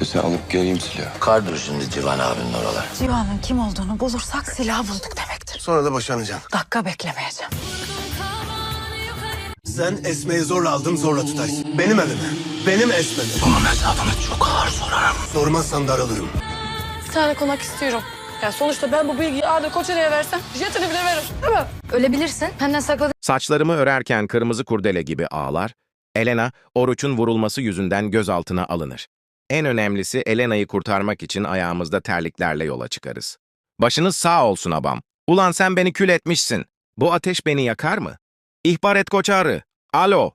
İstersen alıp geleyim silahı. Kardır şimdi Civan abinin oralar. Civan'ın kim olduğunu bulursak silah bulduk demektir. Sonra da boşanacaksın. Dakika beklemeyeceğim. Sen Esme'yi zorla aldın zorla tutarsın. Benim evime. Benim Esme'mi. Bunun hesabını çok ağır sorarım. Sormazsan daralırım. Bir tane konak istiyorum. Ya sonuçta ben bu bilgiyi Adil Koçer'e versem jetini bile veririm. Değil mi? Ölebilirsin. Benden sakladığın Saçlarımı örerken kırmızı kurdele gibi ağlar, Elena, Oruç'un vurulması yüzünden gözaltına alınır. En önemlisi Elena'yı kurtarmak için ayağımızda terliklerle yola çıkarız. Başınız sağ olsun abam. Ulan sen beni kül etmişsin. Bu ateş beni yakar mı? İhbar et Koçarı. Alo.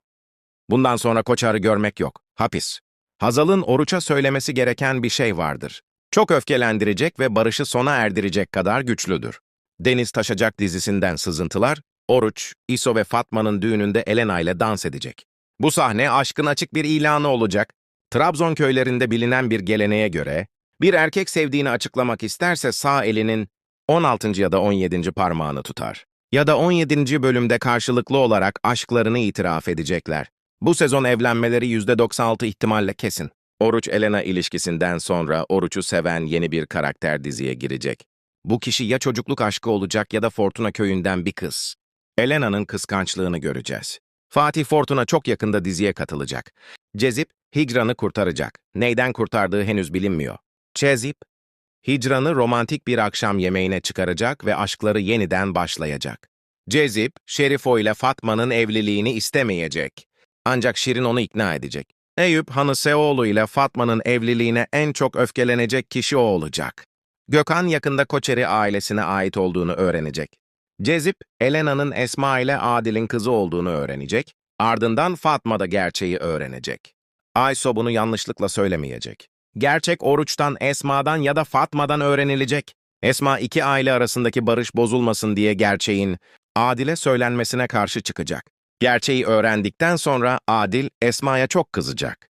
Bundan sonra Koçarı görmek yok. Hapis. Hazal'ın Oruç'a söylemesi gereken bir şey vardır. Çok öfkelendirecek ve barışı sona erdirecek kadar güçlüdür. Deniz Taşacak dizisinden sızıntılar, Oruç, İso ve Fatma'nın düğününde Elena ile dans edecek. Bu sahne aşkın açık bir ilanı olacak. Trabzon köylerinde bilinen bir geleneğe göre, bir erkek sevdiğini açıklamak isterse sağ elinin 16. ya da 17. parmağını tutar. Ya da 17. bölümde karşılıklı olarak aşklarını itiraf edecekler. Bu sezon evlenmeleri %96 ihtimalle kesin. Oruç-Elena ilişkisinden sonra Oruç'u seven yeni bir karakter diziye girecek. Bu kişi ya çocukluk aşkı olacak ya da Fortuna köyünden bir kız. Elena'nın kıskançlığını göreceğiz. Fatih Fortuna çok yakında diziye katılacak. Cezip, Hicran'ı kurtaracak. Neyden kurtardığı henüz bilinmiyor. Cezip, Hicran'ı romantik bir akşam yemeğine çıkaracak ve aşkları yeniden başlayacak. Cezip, Şerifo ile Fatma'nın evliliğini istemeyecek. Ancak Şirin onu ikna edecek. Eyüp, Hanıseoğlu ile Fatma'nın evliliğine en çok öfkelenecek kişi o olacak. Gökhan yakında Koçeri ailesine ait olduğunu öğrenecek. Cezip, Elena'nın Esma ile Adil'in kızı olduğunu öğrenecek. Ardından Fatma da gerçeği öğrenecek. Ayso bunu yanlışlıkla söylemeyecek. Gerçek oruçtan, Esma'dan ya da Fatma'dan öğrenilecek. Esma iki aile arasındaki barış bozulmasın diye gerçeğin Adil'e söylenmesine karşı çıkacak. Gerçeği öğrendikten sonra Adil, Esma'ya çok kızacak.